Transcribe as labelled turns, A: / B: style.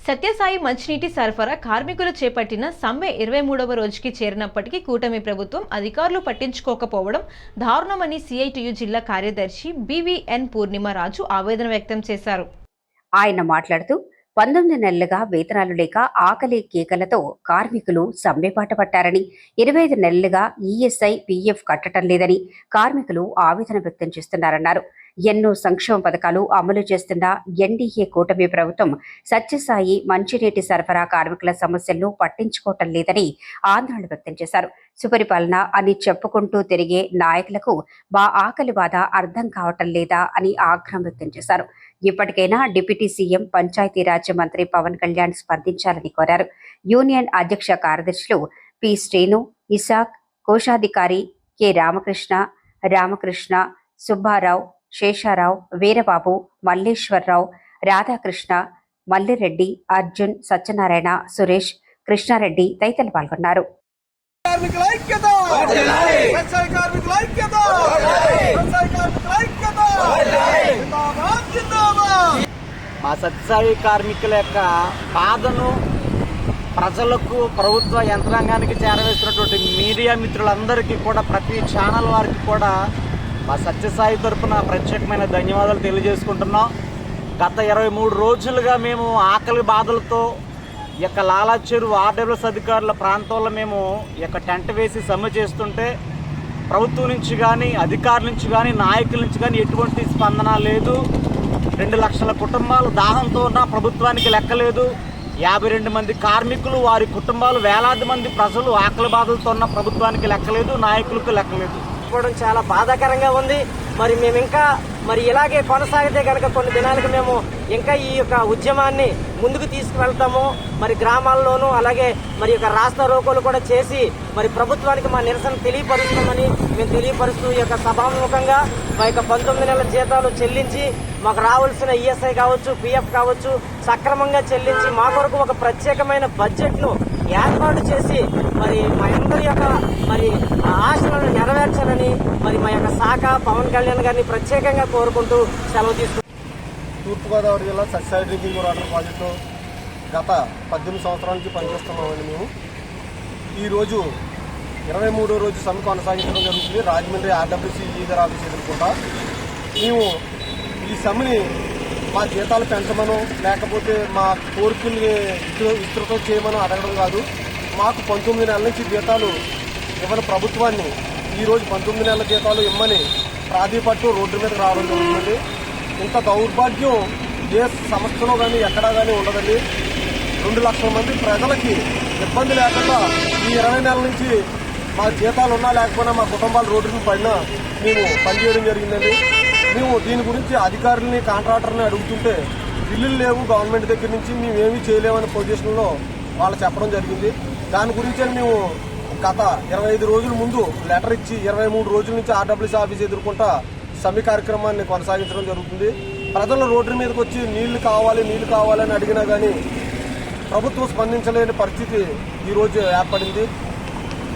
A: సత్యసాయి మంచినీటి సరఫరా కార్మికులు చేపట్టిన సమ్మె ఇరవై మూడవ రోజుకి చేరినప్పటికీ కూటమి ప్రభుత్వం అధికారులు పట్టించుకోకపోవడం దారుణమని సిఐటియు జిల్లా కార్యదర్శి బివిఎన్ పూర్ణిమరాజు ఆవేదన వ్యక్తం చేశారు.
B: ఆయన మాట్లాడుతూ పంతొమ్మిది నెలలుగా వేతనాలు లేక ఆకలి కేకలతో కార్మికులు సమ్మెపాట పట్టారని ఇరవై ఐదు నెలలుగా ఈఎస్ఐ పీఎఫ్ కట్టడం లేదని కార్మికులు ఆవేదన వ్యక్తం చేస్తున్నారన్నారు. ఎన్నో సంక్షేమ పథకాలు అమలు చేస్తున్న ఎన్డీఏ కూటమి ప్రభుత్వం? సత్యసాయి మంచినీటి సరఫరా కార్మికుల సమస్యలను పట్టించుకోవటం లేదని ఆందోళన వ్యక్తం చేశారు. సుపరిపాలన అని చెప్పుకుంటూ తిరిగే నాయకులకు మా ఆకలి బాధ అర్థం కావటం లేదా అని ఆగ్రహం వ్యక్తం చేశారు. ఇప్పటికైనా డిప్యూటీ సీఎం పంచాయతీరాజ్ మంత్రి పవన్ కళ్యాణ్ స్పందించాలని కోరారు. యూనియన్ అధ్యక్ష కార్యదర్శులు పి శ్రీను ఇసాక్ కోశాధికారి కె రామకృష్ణ రామకృష్ణ సుబ్బారావు శేషారావు వీరబాబు మల్లేశ్వరరావు రాధాకృష్ణ మల్లిరెడ్డి అర్జున్ సత్యనారాయణ సురేష్ కృష్ణారెడ్డి తదితరులు పాల్గొన్నారు.
C: మా సత్యసాయి కార్మికుల యొక్క బాధను ప్రజలకు ప్రభుత్వ యంత్రాంగానికి చేరవేస్తున్నటువంటి మీడియా మిత్రులందరికీ కూడా ప్రతి ఛానల్ వారికి కూడా మా సత్యసాయి తరపున ప్రత్యేకమైన ధన్యవాదాలు తెలియజేసుకుంటున్నాం. గత ఇరవై మూడు రోజులుగా మేము ఆకలి బాధలతో ఈ యొక్క లాలాచెరు ఆర్డబ్ల్యూఎస్ అధికారుల ప్రాంతంలో మేము ఈ యొక్క టెంట్ వేసి సమ్మె చేస్తుంటే ప్రభుత్వం నుంచి కానీ అధికారుల నుంచి కానీ నాయకుల నుంచి కానీ ఎటువంటి స్పందన లేదు. రెండు లక్షల కుటుంబాలు దాహంతో ఉన్న ప్రభుత్వానికి లెక్కలేదు యాభై రెండు మంది కార్మికులు వారి కుటుంబాలు వేలాది మంది ప్రజలు ఆకలి బాధలతో ఉన్న ప్రభుత్వానికి లెక్కలేదు నాయకులకు లెక్కలేదు
D: పోవడం చాలా బాధాకరంగా ఉంది. మరి మేము ఇంకా మరి ఇలాగే కొనసాగితే కనుక కొన్ని దినాలకు మేము ఇంకా ఈ యొక్క ఉద్యమాన్ని ముందుకు తీసుకువెళ్తాము. మరి గ్రామాల్లోనూ అలాగే మరి యొక్క రాష్ట్ర రోకోలు కూడా చేసి మరి ప్రభుత్వానికి మా నిరసన తెలియపరుస్తామని మేము తెలియపరుస్తూ ఈ యొక్క సభాముఖంగా మా యొక్క పంతొమ్మిది నెలల జీతాలు చెల్లించి మాకు రావాల్సిన ఈఎస్ఐ కావచ్చు పిఎఫ్ కావచ్చు సక్రమంగా చెల్లించి మా కొరకు ఒక ప్రత్యేకమైన బడ్జెట్ను ఏర్పాటు చేసి మరి మా అందరి యొక్క మరి ఆ ఆశలను మరి మా యొక్క శాఖ పవన్ కళ్యాణ్ గారిని ప్రత్యేకంగా కోరుకుంటూ సెలవు తీసుకుంటాం
E: తూర్పుగోదావరి జిల్లా సత్యసాయి డ్రింకింగ్ వాటర్ ప్రాజెక్టు గత పద్దెనిమిది సంవత్సరాల నుంచి పనిచేస్తున్నామండి మేము. ఈరోజు ఇరవై మూడో రోజు సమ్మె కొనసాగించడం జరుగుతుంది. రాజమండ్రి ఆర్డబ్ల్యూసీ ఈగర్ ఆఫీస్ ఎదుర్కొంటా. మేము ఈ సమ్మెని మా జీతాలు పెంచమను లేకపోతే మా కోరికల్ని విస్తృతం చేయమని అడగడం కాదు. మాకు పంతొమ్మిది నెలల నుంచి జీతాలు ఇవ్వని ప్రభుత్వాన్ని ఈరోజు పంతొమ్మిది నెలల జీతాలు ఇమ్మని ప్రాధిపట్టు రోడ్డు మీదకి రావడం జరుగుతుంది. ఇంత దౌర్భాగ్యం ఏ సంస్థలో కానీ ఎక్కడా కానీ ఉండదండి. రెండు లక్షల మంది ప్రజలకి ఇబ్బంది లేకుండా ఈ ఇరవై నెలల నుంచి మా జీతాలు ఉన్నా లేకపోయినా మా కుటుంబాలు రోడ్డు మీద పడినా మేము పనిచేయడం జరిగిందండి. మేము దీని గురించి అధికారులని కాంట్రాక్టర్ని అడుగుతుంటే బిల్లులు లేవు గవర్నమెంట్ దగ్గర నుంచి మేమేమీ చేయలేమనే పొజిషన్లో వాళ్ళు చెప్పడం జరిగింది. దాని గురించే మేము గత ఇరవై ఐదు రోజుల ముందు లెటర్ ఇచ్చి ఇరవై మూడు రోజుల నుంచి ఆర్డబ్ల్యూసీ ఆఫీస్ ఎదుర్కొంటా సమ్మె కార్యక్రమాన్ని కొనసాగించడం జరుగుతుంది. ప్రజలు రోడ్డు మీదకి వచ్చి నీళ్ళు కావాలి నీళ్ళు కావాలని అడిగినా కానీ ప్రభుత్వం స్పందించలేని పరిస్థితి ఈరోజు ఏర్పడింది.